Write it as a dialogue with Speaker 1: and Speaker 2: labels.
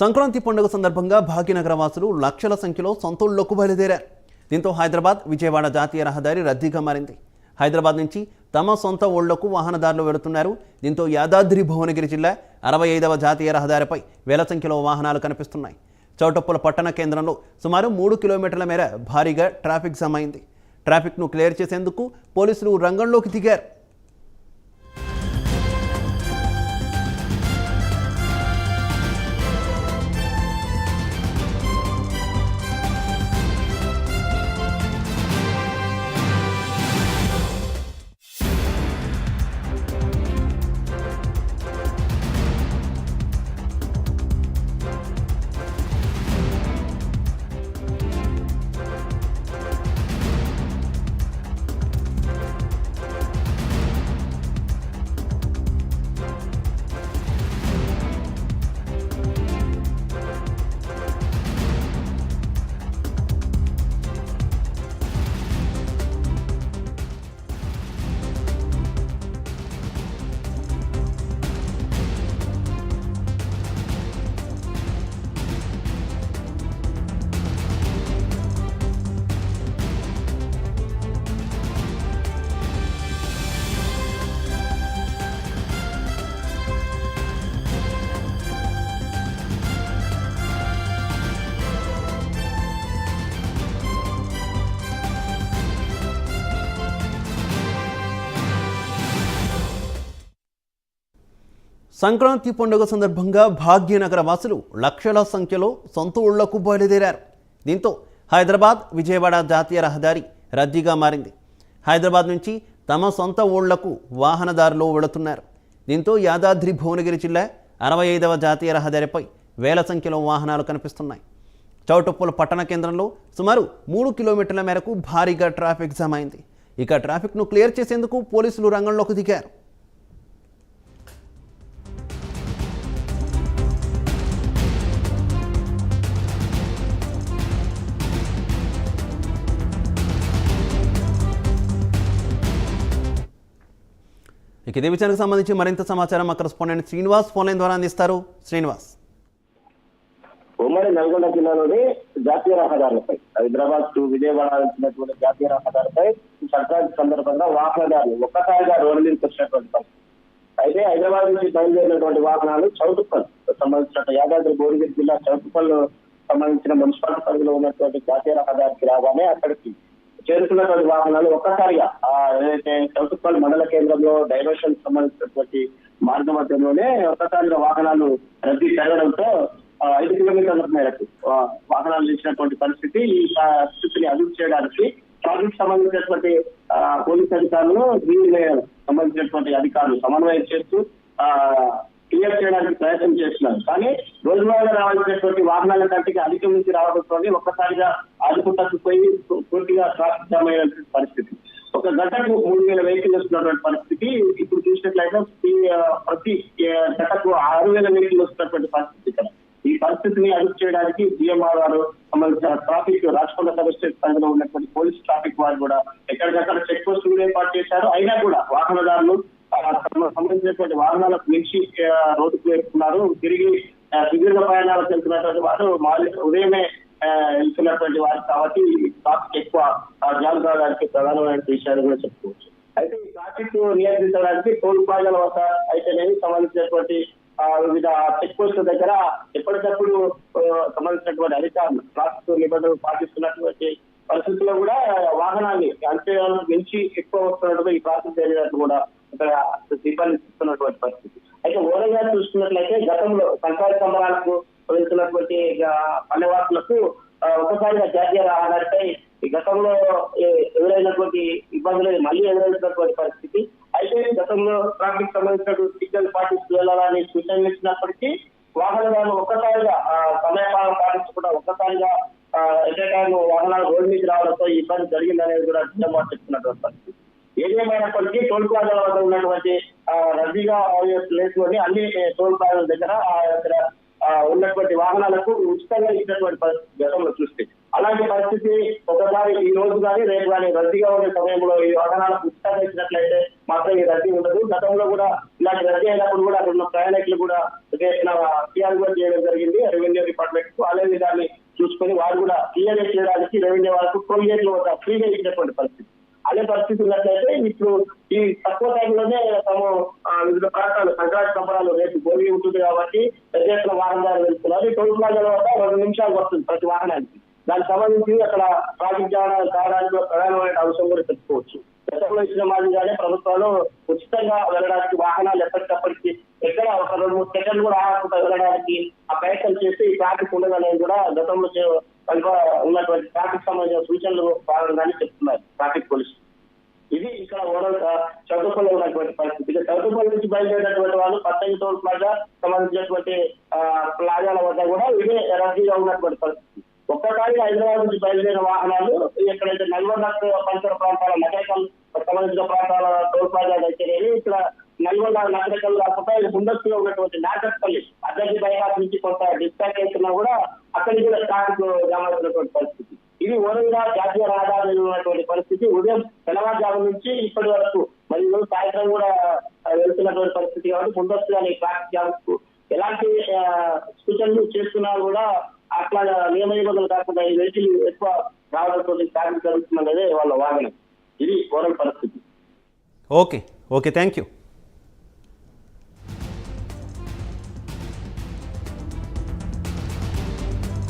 Speaker 1: సంక్రాంతి పండుగ సందర్భంగా భాగ్యనగర వాసులు లక్షల సంఖ్యలో సొంతూళ్ళకు బయలుదేరారు. దీంతో హైదరాబాద్ విజయవాడ జాతీయ రహదారి రద్దీగా మారింది. హైదరాబాద్ నుంచి తమ సొంత ఊళ్ళకు వాహనదారులు వెళుతున్నారు. దీంతో యాదాద్రి భువనగిరి జిల్లా అరవై ఐదవ జాతీయ రహదారిపై వేల సంఖ్యలో వాహనాలు కనిపిస్తున్నాయి. చౌటప్పుల పట్టణ కేంద్రంలో సుమారు మూడు కిలోమీటర్ల మేర భారీగా ట్రాఫిక్ జామ్ అయింది ట్రాఫిక్ను క్లియర్ చేసేందుకు పోలీసులు రంగంలోకి దిగారు. సంక్రాంతి పండుగ సందర్భంగా భాగ్యనగర వాసులు లక్షల సంఖ్యలో సొంత ఊళ్ళకు బయలుదేరారు. దీంతో హైదరాబాద్ విజయవాడ జాతీయ రహదారి రద్దీగా మారింది. హైదరాబాద్ నుంచి తమ సొంత ఊళ్ళకు వాహనదారులు వెళుతున్నారు. దీంతో యాదాద్రి భువనగిరి జిల్లా అరవై ఐదవ జాతీయ రహదారిపై వేల సంఖ్యలో వాహనాలు కనిపిస్తున్నాయి. చౌటుప్పుల పట్టణ కేంద్రంలో సుమారు మూడు కిలోమీటర్ల మేరకు భారీగా ట్రాఫిక్ జామ్ అయింది. ఇక ట్రాఫిక్ను క్లియర్ చేసేందుకు పోలీసులు రంగంలోకి దిగారు. ఇక ఇదే విషయానికి సంబంధించి మరింత సమాచారం మా కరెస్పాండెంట్ శ్రీనివాస్ ఫోన్లైన్ ద్వారా అందిస్తారు. శ్రీనివాస్.
Speaker 2: ఉమ్మడి నల్గొండ జిల్లాలోని జాతీయ రహదారులపై హైదరాబాద్ టు విజయవాడ వచ్చినటువంటి జాతీయ రహదారులపై సంక్రాంతి సందర్భంగా వాహనదారులు ఒక్కసారిగా రోడ్డు మీదకి వచ్చినటువంటి పరిస్థితి. అయితే హైదరాబాద్ నుంచి బయలుదేరినటువంటి వాహనాలు చౌటుప్పల్ సంబంధించిన యాదాద్రి భువనగిరి జిల్లా చౌటుప్పల్ సంబంధించిన మున్సిపాలిటీ పరిధిలో ఉన్నటువంటి జాతీయ రహదారికి రాగానే అక్కడికి చేరుకున్నటువంటి వాహనాలు ఒక్కసారిగా ఆ ఏదైతే చౌటుప్పల్ మండల కేంద్రంలో డైవర్షన్ సంబంధించినటువంటి మార్గ మధ్యంలోనే ఒక్కసారిగా వాహనాలు రద్దీ జరగడంతో ఐదు కిలోమీటర్ల మేరకు వాహనాలు నిలిచినటువంటి పరిస్థితి ఈ పరిస్థితిని అదుపు చేయడానికి ట్రాఫిక్ సంబంధించినటువంటి ఆ, పోలీస్ అధికారులు దీనిని సంబంధించినటువంటి అధికారులు సమన్వయం చేస్తూ ఆ క్లియర్ చేయడానికి ప్రయత్నం చేస్తున్నారు కానీ రోజువారీగా రావాల్సినటువంటి వాహనాల కంటే అధిగమించి రావడంతో ఒక్కసారిగా అదుపు పోయి పూర్తిగా ట్రాఫిక్ జామ్ అయినటువంటి పరిస్థితి. ఒక గంటకు మూడు వేల వెహికల్ వస్తున్నటువంటి పరిస్థితి ఇప్పుడు చూసినట్లయితే ప్రతి గంటకు ఆరు వేల వెహికల్ వస్తున్నటువంటి పరిస్థితి ఇక్కడ. ఈ పరిస్థితిని అదుపు చేయడానికి జిఎంఆర్ వారు సంబంధించిన ట్రాఫిక్ రాజకొండ కమిషనరేట్ పరిధిలో ఉన్నటువంటి పోలీస్ ట్రాఫిక్ వారు కూడా ఎక్కడికక్కడ చెక్ పోస్టులు ఏర్పాటు చేశారు. అయినా కూడా వాహనదారులు ఆ, సంబంధించినటువంటి వాహనాలకు మించి రోడ్డుకు వేస్తున్నారు తిరిగి సుదీర్ఘ ప్రయాణాలకు వెళ్తున్నటువంటి వారు ఉదయమే వెళ్తున్నటువంటి వారు కాబట్టి ట్రాఫిక్ ఎక్కువ ఆ, జామ్ కావడానికి ప్రధానమైన విషయాలు కూడా చెప్పుకోవచ్చు. అయితే ఈ ట్రాఫిక్ నియంత్రించడానికి టోల్ ప్లాజాల వద్ద అయితేనేవి సంబంధించినటువంటి ఆ, వివిధ చెక్ పోస్టుల దగ్గర ఎప్పటికప్పుడు సంబంధించినటువంటి అధికారులు ట్రాఫిక్ నిబంధనలు పాటిస్తున్నటువంటి పరిస్థితుల్లో కూడా వాహనాన్ని అంతే మించి ఎక్కువ వస్తున్నట్టుగా ఈ ట్రాఫిక్ జరిగినట్టు కూడా ఇక్కడ దీపాన్ని ఇస్తున్నటువంటి పరిస్థితి. అయితే ఓరగా చూసుకున్నట్లయితే గతంలో సంక్రాంతి సంబరాలకు వెళ్తున్నటువంటి పల్లెవాసులకు ఒకసారిగా జాతీయ రహదారిపై గతంలో ఎదురైనటువంటి ఇబ్బందులు మళ్ళీ ఎదురైనటువంటి పరిస్థితి. అయితే గతంలో ట్రాఫిక్ సంబంధించినటువంటి సిగ్నల్ పాటిస్తూ వెళ్ళాలని సూచనలు ఇచ్చినప్పటికీ వాహనదారులు ఒక్కసారిగా సమయపాలన పాటించకుండా ఒక్కసారిగా ఎక్కడ వాహనాలు రోడ్డు మీద రావడంతో ఇబ్బంది జరిగిందనేది కూడా చెప్తున్నటువంటి పరిస్థితి. ఏదేమైనప్పటికీ టోల్ ప్లాజా వద్ద ఉన్నటువంటి రద్దీగా ప్లేస్లోని అన్ని టోల్ ప్లాజాల దగ్గర ఆ దగ్గర ఉన్నటువంటి వాహనాలకు ఉచితంగా ఇచ్చినటువంటి పరిస్థితి గతంలో చూస్తే. అలాంటి పరిస్థితి ఒకసారి ఈ రోజు కానీ రేపు కానీ రద్దీగా ఉండే సమయంలో ఈ వాహనాలకు ఉచితంగా ఇచ్చినట్లయితే మాత్రం ఈ రద్దీ ఉండదు. గతంలో కూడా ఇలాంటి రద్దీ అయినప్పుడు కూడా అక్కడ ఉన్న ప్రయాణికులు కూడా పెద్ద ఫిర్యాదు కూడా చేయడం జరిగింది రెవెన్యూ డిపార్ట్మెంట్కు అలాగే దాన్ని చూసుకొని వారు కూడా క్లియర్ చేయడానికి రెవెన్యూ వాళ్ళకు టోల్ వద్ద ఫ్రీగా ఇచ్చినటువంటి పరిస్థితి. అదే పరిస్థితి ఉన్నట్లయితే ఇప్పుడు ఈ తక్కువ టైంలోనే తాము వివిధ ప్రాంతాలు సంక్రాంతి సంబరాలు రేపు భోగి ఉంటుంది కాబట్టి పెద్ద ఎత్తున వాహనదారులు వెళ్తున్నారు. ఈ టోల్ ప్లాజా వద్ద రెండు నిమిషాలు వస్తుంది ప్రతి వాహనానికి. దానికి సంబంధించి అక్కడ ట్రాఫిక్ జామ్ కావడానికి ప్రధానమైన అంశం కూడా చెప్పుకోవచ్చు గతంలో ఇచ్చిన మాదిరిగానే ప్రభుత్వాలు ఉచితంగా వెళ్ళడానికి వాహనాలు ఎప్పటికప్పటికి ఎక్కడ ఒక రెండు మూడు సెకండ్లు కూడా ఆగకుండా వెళ్ళడానికి ఆ ప్రయత్నం చేసి ఈ ట్రాఫిక్ ఉండదనేది కూడా గతంలో ఉన్నటువంటి ట్రాఫిక్ సంబంధించిన సూచనలు భాగంగానే చెప్తున్నారు ట్రాఫిక్ పోలీసులు. ఇది ఇక్కడ ఓవరాల్ చౌటుపల్లి ఉన్నటువంటి పరిస్థితి. ఇక చౌటుపల్లి నుంచి బయలుదేరినటువంటి వాళ్ళు పచ్చని టోల్ ప్లాజా సంబంధించినటువంటి ఆ, ప్లాజాల వద్ద కూడా ఇదే రద్దీగా ఉన్నటువంటి పరిస్థితి. ఒక్కసారి హైదరాబాద్ నుంచి బయలుదేరిన వాహనాలు ఎక్కడైతే నల్గొండ పరిసర ప్రాంతాల నగరికల్ సంబంధించిన ప్రాంతాల టోల్ ప్లాజా అయితే ఇక్కడ నల్గొండ నగరికల్ కాకుండా ఇది ముందస్తుగా ఉన్నటువంటి నాగర్పల్లి అద్దెకి బైపాస్ నుంచి కొంత డిస్టాక్ అవుతున్నా కూడా అక్కడికి కూడా ట్రాఫిక్ జామ్ అవుతున్నటువంటి పరిస్థితి. ఇది ఓరంగా జాతీయ రహదారులు ఉన్నటువంటి పరిస్థితి. ఉదయం తెల్లవారుజాము నుంచి ఇప్పటి వరకు మరియు సాయంత్రం కూడా వెళ్తున్నటువంటి పరిస్థితి కాబట్టి ముందస్తుగా ఈ ట్రాఫిక్ జామ్కు ఎలాంటి సూచనలు చేస్తున్నా కూడా అట్లా నియమ నిబంధనలు కాకుండా ఈ వెహికల్ ఎక్కువ రావడంతో ట్రాఫిక్ జరుగుతుందనేది వాళ్ళ వాదన. ఇది ఓరల్ పరిస్థితి.
Speaker 1: ఓకే. ఓకే. Thank you.